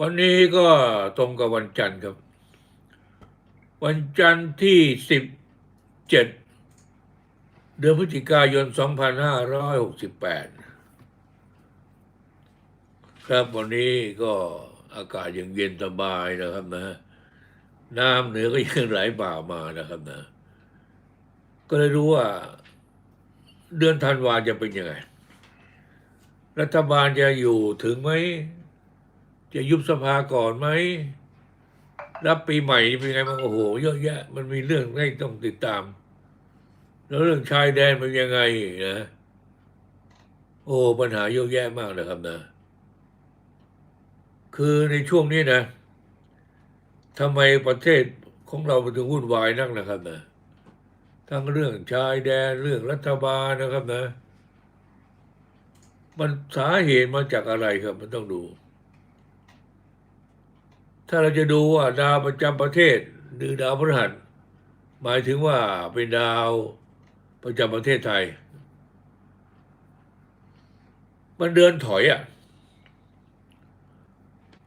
วันนี้ก็ตรงกับวันจันทร์ครับ วันจันทร์ที่สิบเจ็ดเดือนพฤศจิกายนสองพันห้าร้อยหกสิบแปดครับวันนี้ก็อากาศยังเย็นสบายนะครับนะ น้ำเหนือก็ยังไหลบ่ามานะครับนะ ก็เลยรู้ว่า เดือนธันวาจะเป็นยังไง รัฐบาลจะอยู่ถึงไหม จะยุบสภาก่อนไหมรับปีใหม่เป็นไงบ้างโอ้โหเยอะแยะ มันมีเรื่องให้ต้องติดตาม แล้วเรื่องชายแดนเป็นยังไงนะโอ้ปัญหาเยอะแยะมากนะครับนะ คือในช่วงนี้นะทำไมประเทศของเรามันถึงวุ่นวายนักนะครับนะทั้งเรื่องชายแดนเรื่องรัฐบาลนะครับนะ มันสาเหตุมาจากอะไรครับ มันต้องดู ถ้าเราจะดูว่าดาวประจำประเทศหรือดาวพฤหัสหมายถึงว่าเป็นดาวประจำประเทศไทย มันเดินถอยอะ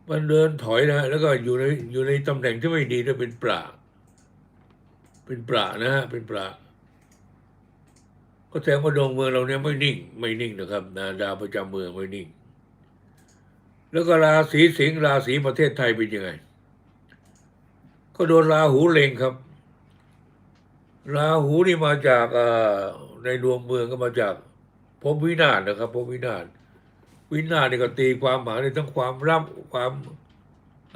มันเดินถอยนะ แล้วก็อยู่ในอยู่ในตำแหน่งที่ไม่ดีด้วยเป็นปราเป็นปรานะฮะเป็นปราก็แสดงว่าดวงเมืองเราเนี่ยไม่นิ่ง ไม่นิ่งนะครับนะดาวประจำเมืองไม่นิ่ง แล้วก็ราศีสิงห์ราศีประเทศไทยเป็นยังไง ก็โดนราหูเล็งครับ ราหูนี่มาจากในดวงเมืองก็มาจากภพวินาศนะครับภพวินาศวินาศนี่ก็ตีความหมายในทั้งความรับความ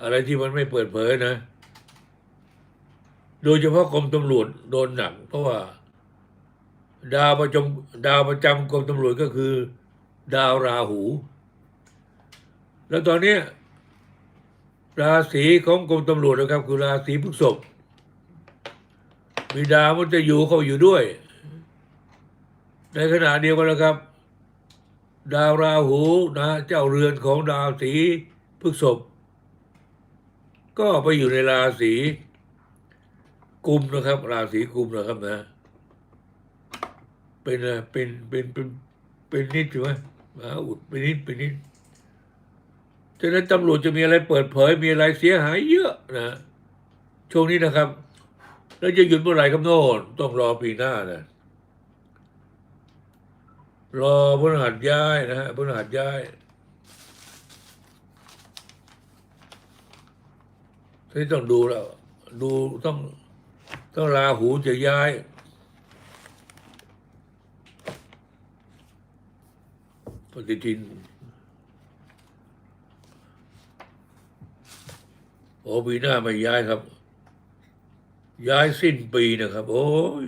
อะไรที่มันไม่เปิดเผยนะ โดยเฉพาะกรมตำรวจโดนหนัก เพราะว่า ดาวประจำดาวประจำกรมตำรวจก็คือ ดาวราหู แล้วตอนเนี้ราศีของกรมตำรวจนะครับ คือราศีพฤษภมีดาวมันจะอยู่เขาอยู่ด้วย ในขณะเดียวกันนะครับ ดาวราหูนะเจ้าเรือนของดาวสีพฤษภก็ไปอยู่ในราศีกุมนะครับ ราศีกุมนะครับนะ เป็นอะไรเป็นเป็นเป็นเป็นนิดใช่ไหมมาอุดเป็นนิดเป็นนิด ฉะนั้นตำรวจจะมีอะไรเปิดเผยมีอะไรเสียหายเยอะนะช่วงนี้นะครับ แล้วจะหยุดเมื่อไหร่ครับโน่นต้องรอปีหน้านะรอพฤหัสย้ายนะฮะพฤหัสย้าย ที่ต้องดูแล้ว ดูต้องต้องลาหูจะย้ายปฏิทิน โอ้ปีหน้าไม่ย้ายครับ ย้ายสิ้นปีนะครับ โอ้ย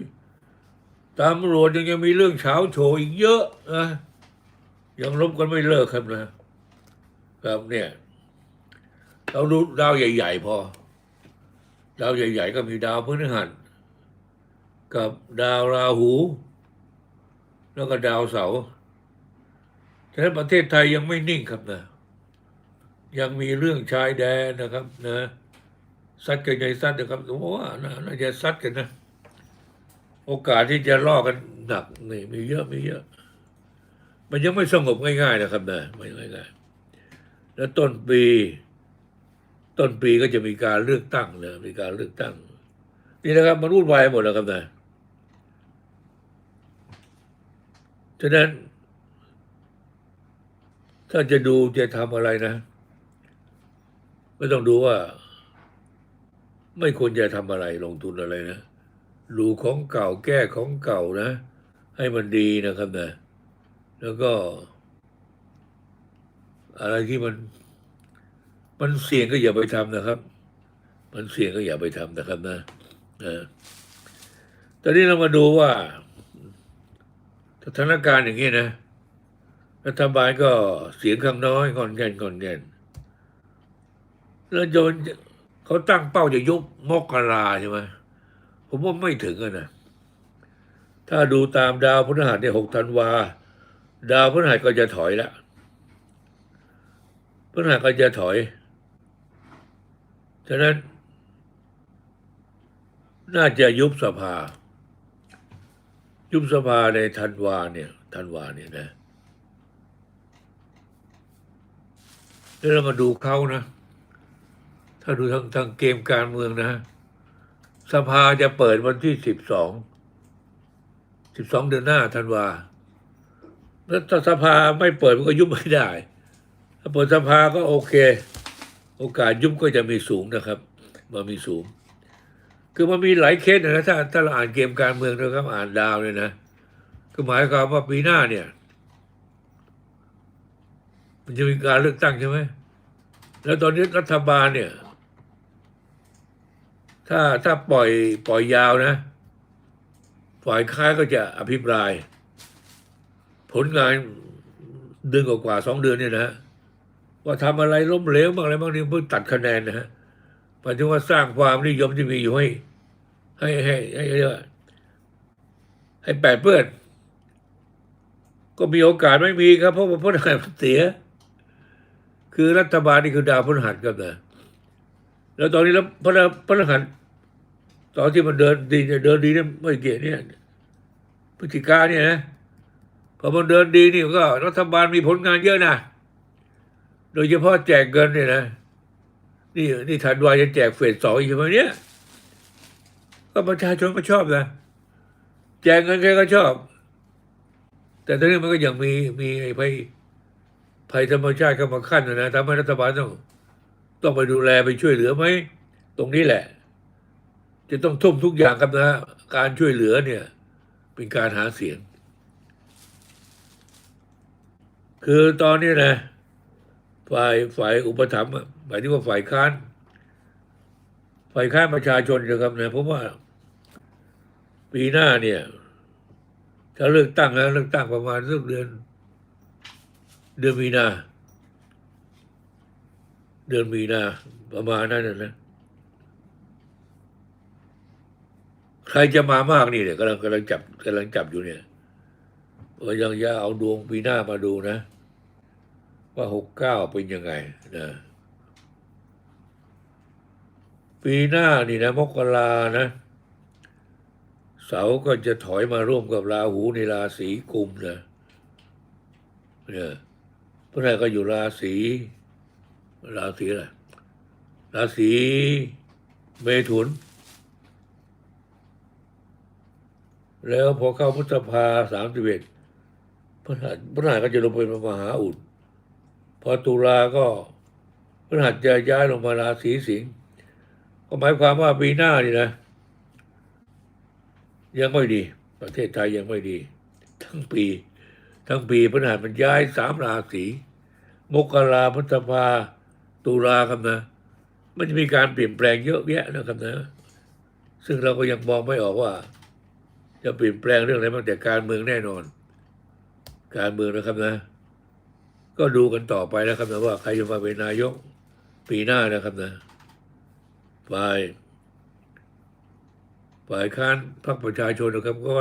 ตำรวจยังยังมีเรื่องเช้าโชว์อีกเยอะนะยังลบกันไม่เลิกครับนะ ครับเนี่ย เราดูดาวใหญ่ ๆ พอ ดาวใหญ่ ๆ ก็มีดาวพฤหัสกับดาวราหู แล้วก็ดาวเสาร์ฉะนั้นประเทศไทยยังไม่นิ่งครับนะ ยังมีเรื่องชายแดนนะครับนะซัดกันใหญ่ซัดนะครับผมว่าน่าจะซัดกันนะ โอกาสที่จะล่อกันหนักนี่มีเยอะมีเยอะ มันยังไม่สงบง่ายๆนะครับนะไม่ง่ายๆแล้วต้นปี ต้นปีก็จะมีการเลือกตั้งเลยมีการเลือกตั้ง นี่นะครับ มันวุ่นวายหมดแล้วครับนะฉะนั้น ถ้าจะดูจะทำอะไรนะ ไม่ต้องดูว่า ไม่ควรจะทำอะไรลงทุนอะไรนะดูของเก่าแก้ของเก่านะ ให้มันดีนะครับนะ แล้วก็ อะไรที่มัน มันเสี่ยงก็อย่าไปทำนะครับ มันเสี่ยงก็อย่าไปทำนะครับนะนะตอนนี้เรามาดูว่าสถานการณ์อย่างนี้นะรัฐบาลก็เสียงข้างน้อยงอนแงนงอนแงน แล้วโยนเขาตั้งเป้าจะยุบมกราใช่ไหมผมว่าไม่ถึงอะนะ ถ้าดูตามดาวพฤหัสเนี่ยหกธันวา ดาวพฤหัสก็จะถอยละพฤหัสก็จะถอย ฉะนั้น น่าจะยุบสภา ยุบสภาในธันวาเนี่ยธันวาเนี่ยนะ แล้วเรามาดูเขานะ ถ้าดูทางทางเกมการเมืองนะสภาจะเปิดวันที่สิบสองสิบสองเดือนหน้าธันวาแล้วถ้าสภาไม่เปิดมันก็ยุบไม่ได้ ถ้าเปิดสภาก็โอเค โอกาสยุบก็จะมีสูงนะครับมันมีสูง คือมันมีหลายเคสนะถ้าถ้าเราอ่านเกมการเมืองนะครับอ่านดาวเลยนะก็หมายความว่าปีหน้าเนี่ย มันจะมีการเลือกตั้งใช่ไหมแล้วตอนนี้รัฐบาลเนี่ย ถ้าถ้าปล่อยปล่อยยาวนะฝ่ายค้าก็จะอภิปราย ผลงานเดือนกว่าๆสองเดือนเนี่ยนะว่าทำอะไรล้มเหลวบ้างอะไรบ้างนี่เพื่อตัดคะแนนนะฮะหมายถึงว่าสร้างความนิยมที่มีอยู่ให้ให้ ให้ให้ให้เรียกว่าให้แปดเปื้อน ก็มีโอกาสไม่มีครับ เพราะว่าพลทหารมันเสีย คือรัฐบาลนี่คือดาวพลหัสครับนะ แล้วตอนนี้แล้วพลพลหัสตอนที่มันเดินดีเนี่ยเดินดีเนี่ยไม่เกี่ยเนี่ยพฤศจิกาเนี่ยนะพอมันเดินดีนี่ก็รัฐบาลมีผลงานเยอะนะโดยเฉพาะแจกเงินเนี่ยนะนี่นี่ธันวาจะแจกเฟสสองอีกใช่ไหมเนี่ยก็ประชาชนก็ชอบนะแจกเงินใครก็ชอบ แต่ตอนนี้มันก็ยังมีมีไอ้ภัยภัยธรรมชาติเข้ามาขั้นนะทำให้รัฐบาลต้อง ต้องไปดูแลไปช่วยเหลือไหมตรงนี้แหละ จะต้องทุ่มทุกอย่างครับนะ การช่วยเหลือเนี่ย เป็นการหาเสียง คือตอนนี้นะ ฝ่ายฝ่ายอุปถัมภ์หมายถึงว่าฝ่ายค้าน ฝ่ายค้านประชาชนนะครับนะเพราะว่า ปีหน้าเนี่ยถ้าเลือกตั้งแล้วเลือกตั้งประมาณสักเดือน เดือนมีนา เดือนมีนาประมาณนั้นนะใครจะมามากนี่เนี่ยกำลังกำลังจับกำลังจับอยู่เนี่ยเออยังจะเอาดวงปีหน้ามาดูนะ ว่าหกเก้าเป็นยังไงนะปีหน้านี่นะมกรานะ เสาร์ก็จะถอยมาร่วมกับราหูในราศีกุมนะเนี่ยพระนายก็อยู่ราศี ราศีอะไร ราศีเมถุน แล้วพอเข้าพุทธภาสามสิบเอ็ดพระหัสพระหัสก็จะลงไปมหาอุดพอตุลาก็พระหัสจะย้ายลงมาราศีสิงห์ก็หมายความว่าปีหน้านี่นะ ยังไม่ดี ประเทศไทยยังไม่ดี ทั้งปี ทั้งปีพระหัสมันย้ายสามราศีมกราพฤษภา ตุลาครับนะ มันจะมีการเปลี่ยนแปลงเยอะแยะนะครับนะ ซึ่งเราก็ยังมองไม่ออกว่า จะเปลี่ยนแปลงเรื่องอะไรบ้างแต่การเมืองแน่นอน การเมืองนะครับนะ ก็ดูกันต่อไปนะครับนะว่าใครจะมาเป็นนายกปีหน้านะครับนะฝ่ายฝ่ายค้านพรรคประชาชนนะครับก็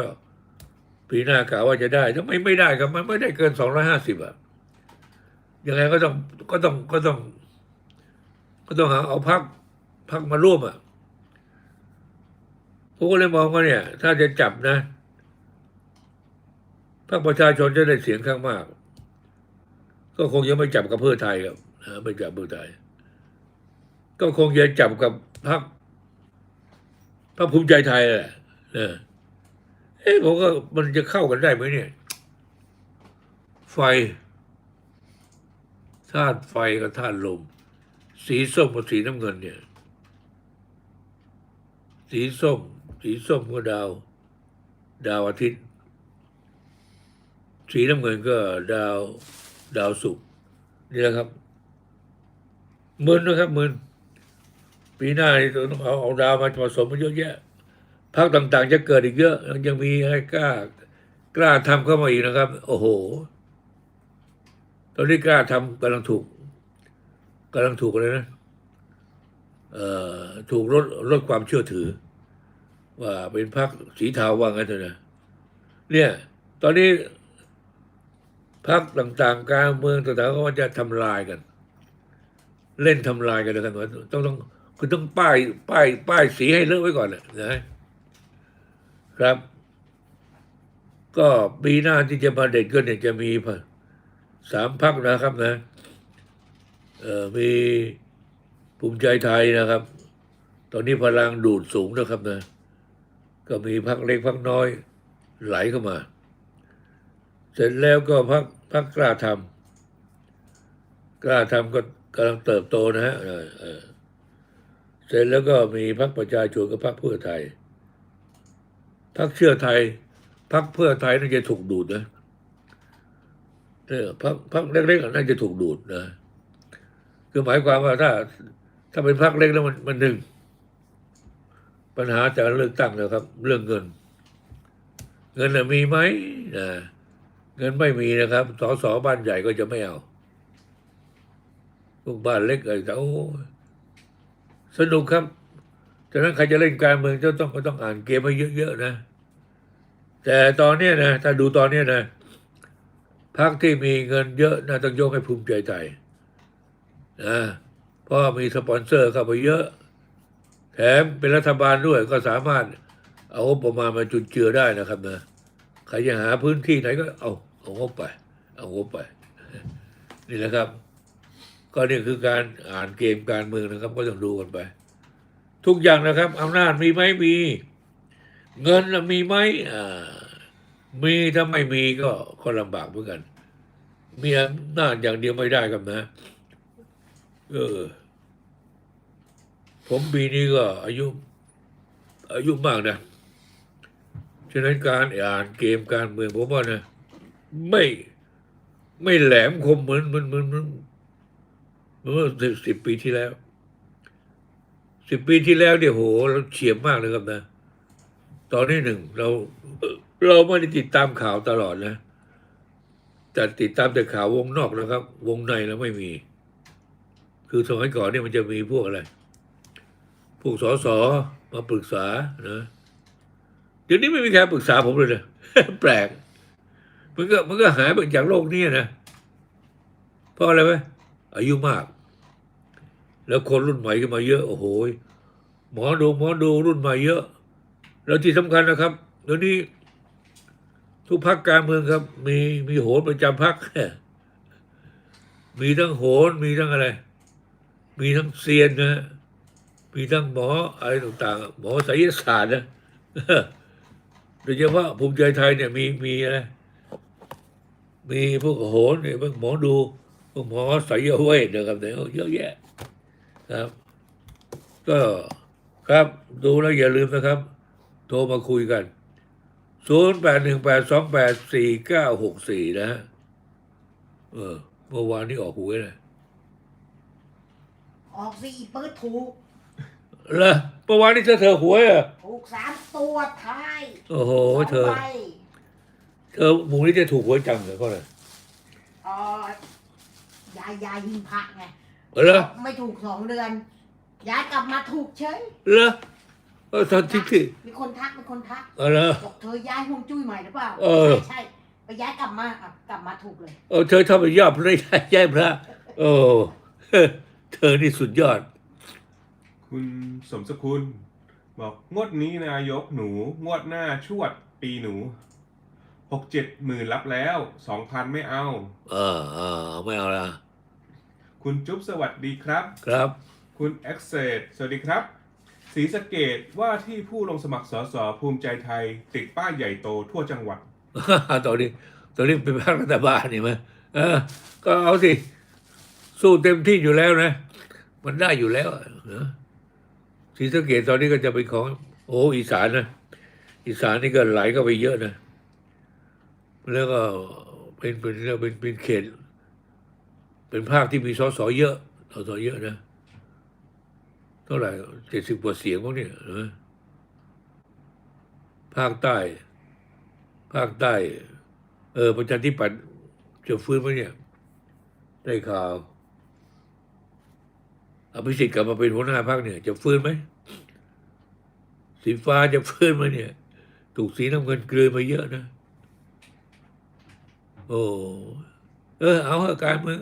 ปีหน้ากะว่าจะได้ทำไมไม่ได้ครับมันไม่ได้เกินสองร้อยห้าสิบอะยังไงก็ต้องก็ต้องก็ต้อง ก็ต้องหาเอาพักพักมาร่วมอะผมก็เลยมองว่าเนี่ย ถ้าจะจับนะพรรคประชาชนจะได้เสียงข้างมาก ก็คงยังไม่จับกับเพื่อไทยครับนะไม่จับเพื่อไทย ก็คงจะจับกับพรรคพรรคภูมิใจไทยแหละเออเอ๊ะผมก็มันจะเข้ากันได้ไหมเนี่ย ไฟธาตุไฟกับธาตุลม สีส้มกับสีน้ำเงินเนี่ย สีส้ม สีส้มก็ดาว ดาวอาทิตย์ สีน้ำเงินก็ดาวดาวศุกร์นี่แหละครับหมื่นนะครับหมื่นปีหน้านี่ต้องเอาเอาดาวมาผสมมันเยอะแยะพรรคต่างๆ จะเกิดอีกเยอะ ยังมีให้กล้ากล้าทำเข้ามาอีกนะครับ โอ้โห ตอนนี้กล้าทำกำลังถูก กำลังถูกเลยนะถูกลดลดความเชื่อถือ ว่าเป็นพรรคสีเทาว่างั้นเถอะนะเนี่ย ตอนนี้พรรคต่างๆ การเมืองต่างๆก็ว่าจะทำลายกัน เล่นทำลายกันแล้วกันว่าต้องต้องคือต้องป้ายป้ายป้ายสีให้เลอะไว้ก่อนนะนะครับ ก็ปีหน้าที่จะมาเด็ดก็เนี่ยจะมีสามพักนะครับนะ มีภูมิใจไทยนะครับ ตอนนี้พลังดูดสูงนะครับนะ ก็มีพักเล็กพักน้อยไหลเข้ามา เสร็จแล้วก็พักพักกล้าทำกล้าทำก็กำลังเติบโตนะฮะเออเออเสร็จแล้วก็มีพักประชาชนกับพักเพื่อไทยพักเชื่อไทยพักเพื่อไทยน่าจะถูกดูดนะเออพักพักเล็กๆน่าจะถูกดูดนะ คือหมายความว่าถ้า ถ้าเป็นพักเล็กแล้วมันมันหนึ่งปัญหาจากเลือกตั้งนะครับ เรื่องเงิน เงินมีไหมนะเงินไม่มีนะครับสสบ้านใหญ่ก็จะไม่เอาพวกบ้านเล็กอะไรแต่โอ้สนุกครับฉะนั้นใครจะเล่นการเมืองจะต้องก็ต้องอ่านเกมให้เยอะๆนะ แต่ตอนเนี้ยนะถ้าดูตอนเนี้ยนะพรรคที่มีเงินเยอะน่าต้องยกให้ภูมิใจไทย นะเพราะมีสปอนเซอร์เข้าไปเยอะ แถมเป็นรัฐบาลด้วยก็สามารถเอางบประมาณมาจุนเจือได้นะครับนะใครจะหาพื้นที่ไหนก็เอาเอางบไป เอางบไป นี่แหละครับ ก็นี่คือการอ่านเกมการเมืองนะครับ ก็ต้องดูกันไป ทุกอย่างนะครับอำนาจมีไหมมี เงินมีไหมอ่ามีถ้าไม่มีก็ก็ลำบากเหมือนกัน มีอำนาจอย่างเดียวไม่ได้ครับนะ เออ ผมปีนี้ก็อายุ อายุมากนะ ฉะนั้นการอ่านเกมการเมืองผมว่านะ ไม่ไม่แหลมคมเหมือนเหมือนเหมือนเหมือนเมื่อสิบสิบปีที่แล้ว สิบปีที่แล้วเนี่ยโหเราเฉียบมากเลยครับนะ ตอนนี้หนึ่งเราเราไม่ได้ติดตามข่าวตลอดนะแต่ติดตามแต่ข่าววงนอกนะครับ วงในเราไม่มี คือสมัยก่อนเนี่ยมันจะมีพวกอะไร พวกสสมาปรึกษานะเดี๋ยวนี้ไม่มีใครปรึกษาผมเลยนะแปลก มันก็มันก็หายไปจากโลกนี้นะ เพราะอะไรไหมอายุมาก แล้วคนรุ่นใหม่ก็มาเยอะ โอ้โหหมอดูหมอดูรุ่นใหม่เยอะ แล้วที่สำคัญนะครับเดี๋ยวนี้ทุกพักการเมืองครับ มีมีโหนประจำพักมีทั้งโหนมีทั้งอะไร มีทั้งเซียนนะ มีทั้งหมออะไรต่างๆ หมอไสยศาสตร์นะโดยเฉพาะภูมิใจไทยเนี่ยมีมีอะไรมีพวกโหนเนี่ยพวกหมอดูพวกหมอไสยเวทนะครับเนี่ยเยอะแยะครับ ก็ครับดูแล้วอย่าลืมนะครับ โทรมาคุยกันศูนย์แปดหนึ่งแปดสองแปดสี่เก้าหกสี่นะฮะเออเมื่อวานนี้ออกหวยเลย ออกสิอีเปิดถูก เหรอเมื่อวานนี้เธอเธอหวยเหรอะถูกสามตัวท้ายโอ้โหเธอ สงใบเธอหมูนี่จะถูกหวยจังเหรอก็เลยเอ่อยายยายยิงพระไงเหรอไม่ถูกสองเดือนยายกลับมาถูกเฉยเหรอเออตอนที่ที่มีคนทักมีคนทักเออเหรอ บอกเธอย้ายห่วงจุ้ยใหม่หรือเปล่าเออ ใช่ใช่ไปย้ายกลับมาอะกลับมาถูกเลย เออเธอทำเป็นยอดพระแย่พระ โอ้ เธอนี่สุดยอด คุณสมสกุลบอกงวดนี้นายกหนู งวดหน้าชวดปีหนูหกเจ็ดหมื่นรับแล้วสองพันไม่เอา เออเออไม่เอาละคุณจุ๊บสวัสดีครับ ครับ คุณเอ็กเซดสวัสดีครับศรีสะเกดว่าที่ผู้ลงสมัครสสภูมิใจไทย ติดป้ายใหญ่โตทั่วจังหวัด ตอนนี้ตอนนี้เป็นพรรครัฐบาลนี่มั้ยเออ ก็เอาสิ สู้เต็มที่อยู่แล้วนะ มันได้อยู่แล้วนะศรีสะเกดตอนนี้ก็จะเป็นของ โอ้อีสานนะอีสานนี่ก็ไหลเข้าไปเยอะนะ แล้วก็เป็นเป็นเป็นเป็นเขต เป็นภาคที่มีสสเยอะสสเยอะนะเท่าไหร่เจ็ดสิบกว่าเสียงพวกนี้นะภาคใต้ ภาคใต้ เออประชาธิปัตย์จะฟื้นไหมเนี่ย ได้ข่าว อภิสิทธิ์กลับมาเป็นหัวหน้าพรรคเนี่ย จะฟื้นไหมสีฟ้าจะฟื้นไหมเนี่ย ถูกสีน้ำเงินกลืนมาเยอะนะ โอ้เออ เอาอะการเมือง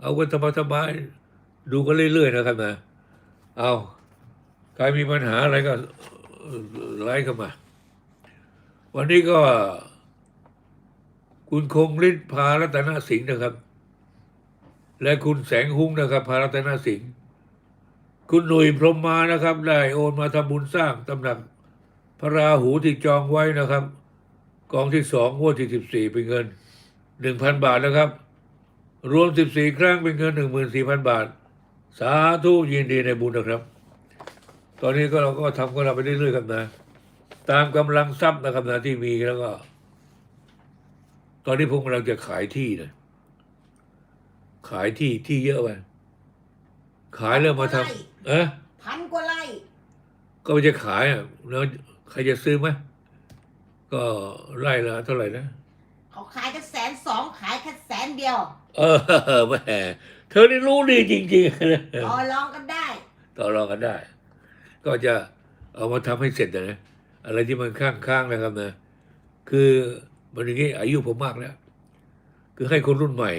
เอากันสบายๆดูกันเรื่อยๆนะครับนะเอาใครมีปัญหาอะไรก็ไล่เข้ามา วันนี้ก็ คุณคงฤทธิ์พารัตนสิงห์นะครับ และคุณแสงหุ้งนะครับ พารัตนสิงห์ คุณหนุ่ยพรมมานะครับ ได้โอนมาทำบุญสร้างตำหนักพระราหูที่จองไว้นะครับ กองที่สองงวดที่สิบสี่เป็นเงินหนึ่งพันบาทนะครับ รวมสิบสี่ครั้งเป็นเงินหนึ่งหมื่นสี่พันบาท สาธุยินดีในบุญนะครับ ตอนนี้ก็เราก็ทำของเราไปเรื่อยๆครับนะ ตามกำลังทรัพย์นะครับนะที่มีแล้วก็ ตอนนี้ผมกำลังจะขายที่นะขายที่ที่เยอะไปขายแล้วมาทำ เอะพันกว่าไร่ก็จะขายอะแล้วใครจะซื้อไหมก็ไล่ละเท่าไหร่นะเขาขายแค่แสนสองขายแค่แสนเดียว เออแหมเธอนี่รู้ดีจริงๆนะต่อรองกันได้ ต่อรองกันได้ ก็จะเอามาทำให้เสร็จนะอะไรที่มันข้างๆนะครับนะคือมันอย่างนี้อายุผมมากแล้ว คือให้คนรุ่นใหม่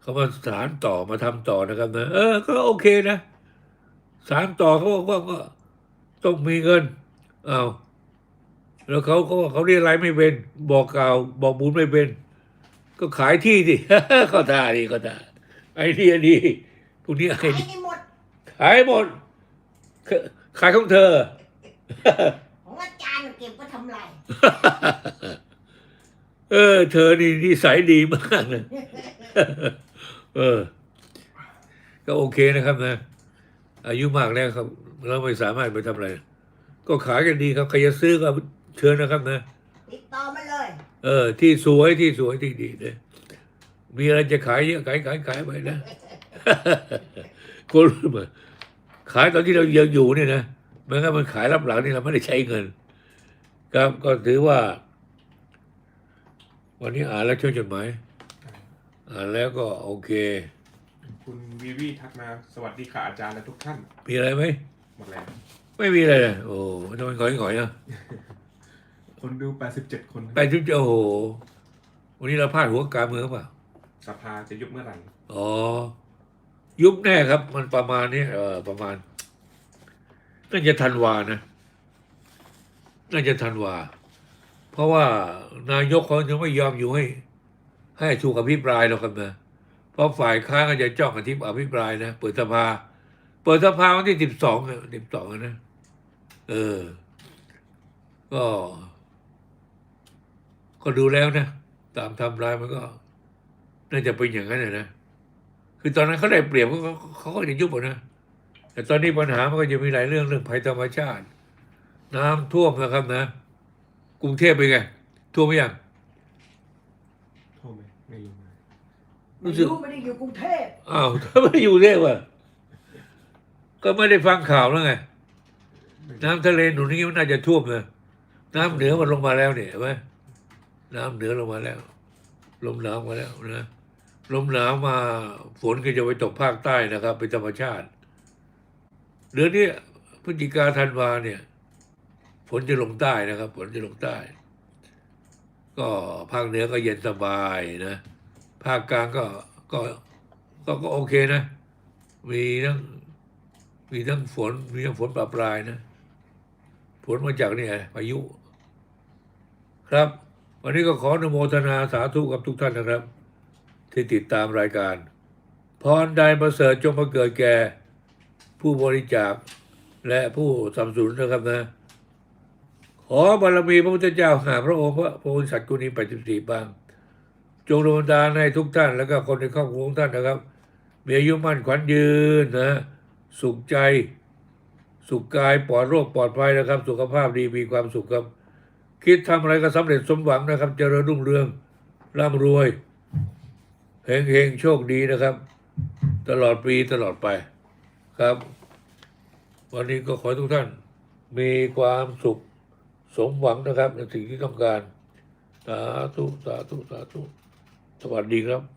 เขามาสารต่อมาทำต่อนะครับนะเออ ก็โอเคนะ สารต่อเขาบอกว่าก็ต้องมีเงินเอาวแล้วเขาเขาเขาเรียกอะไรไม่เป็น บอกกล่าวบอกบุญไม่เป็น ก็ขายที่สิก็ท่าดีก็ท่าไอ้นี่ดีพวกนี้ไอ้ขายดีให้หมดขายหมด ขายของเธอ ของอาจารย์เก็บไว้ทำไร เออ เธอนี่นิสัยดีมากเลยเออ ก็โอเคนะครับนะ อายุมากแล้วครับเราไม่สามารถไปทำอะไร ก็ขายกันดีครับใครจะซื้อก็เชิญนะครับนะติดต่อมาเลย เออ ที่สวยที่สวยที่ดีเลยมีอะไรจะขายเยอะขายขายขายไปนะคนเหมือนขายตอนที่เรายังอยู่เนี่ยนะไมันก็มันขายรับหลังนี่เราไม่ได้ใช้เงิน ครับก็ถือว่า วันนี้อ่านแล้วช่วยจดหมายอ่านแล้วก็โอเค คุณวีวีทักมาสวัสดีค่ะอาจารย์และทุกท่าน มีอะไรไหม หมดแล้ว ไม่มีอะไรเลยโอ้ทำไมก่อยก่อยๆนะคนดู 87 คนไปทุกโอ้โห วันนี้เราพลาดหัวการเมืองหรือเปล่า สภาจะยุบเมื่อไหร่อ๋อ ยุบแน่ครับ มันประมาณนี้เออประมาณน่าจะทันวานะน่าจะทันวา เพราะว่านายกเขายังไม่ยอมอยู่ให้ ให้ถูกอภิปรายหรอกครับนะ เพราะฝ่ายค้านก็จะจ้องอธิบอภิปรายนะ เปิดสภา เปิดสภาวันที่สิบสองสิบสองนะ เออ ก็ ก็ดูแล้วนะ ตามทำลายมันก็ น่าจะเป็นอย่างนั้นนะนะคือตอนนั้นเขาได้เปรียบเขาเขาเขาก็จะยุบหมดนะ แต่ตอนนี้ปัญหามันก็จะมีหลายเรื่องเรื่องภัยธรรมชาติ น้ำท่วมนะครับนะ กรุงเทพเป็นไง ท่วมไหมยัง โทษไหมไม่รู้นะ รู้สึกไม่ได้อยู่กรุงเทพอ้าวถ้าไม่ได้อยู่เทพอะก็ไม่ได้ฟังข่าวแล้วไง น้ำทะเลหนุนนี้มันน่าจะท่วมนะน้ำเหนือมันลงมาแล้วเนี่ยเห็นไหมน้ำเหนือลงมาแล้ว ลมหนาวมาแล้วนะลมหนาวมาฝนก็จะไปตกภาคใต้นะครับเป็นธรรมชาติเดือนนี้พฤศจิกาธันวาเนี่ย ฝนจะลงใต้นะครับ ฝนจะลงใต้ ก็ภาคเหนือก็เย็นสบายนะ ภาคกลางก็ก็ก็ก็โอเคนะ มีทั้งมีทั้งฝนมีทั้งฝนปราปรายนะผลมาจากนี่ไงพายุ ครับ วันนี้ก็ขออนุโมทนาสาธุกับทุกท่านนะครับ ที่ติดตามรายการ พรใดประเสริฐจงมาเกิดแก่ ผู้บริจาคและผู้สนับสนุนนะครับนะ ขอบารมีพระพุทธเจ้าหาพระองค์พระโพธิสัตว์กุณีแปดสิบสี่บาง จงดลบันดาลให้ทุกท่าน แล้วก็คนในครอบครัวของท่านนะครับ มีอายุมั่นขวัญยืนนะ สุขใจ สุขกายปลอดโรคปลอดภัยนะครับ สุขภาพดีมีความสุขครับ คิดทำอะไรก็สำเร็จสมหวังนะครับ เจริญรุ่งเรืองร่ำรวยเฮงเฮงโชคดีนะครับ ตลอดปีตลอดไปครับ วันนี้ก็ขอให้ทุกท่านมีความสุขสมหวังนะครับในสิ่งที่ต้องการสาธุสาธุสาธุ สวัสดีครับ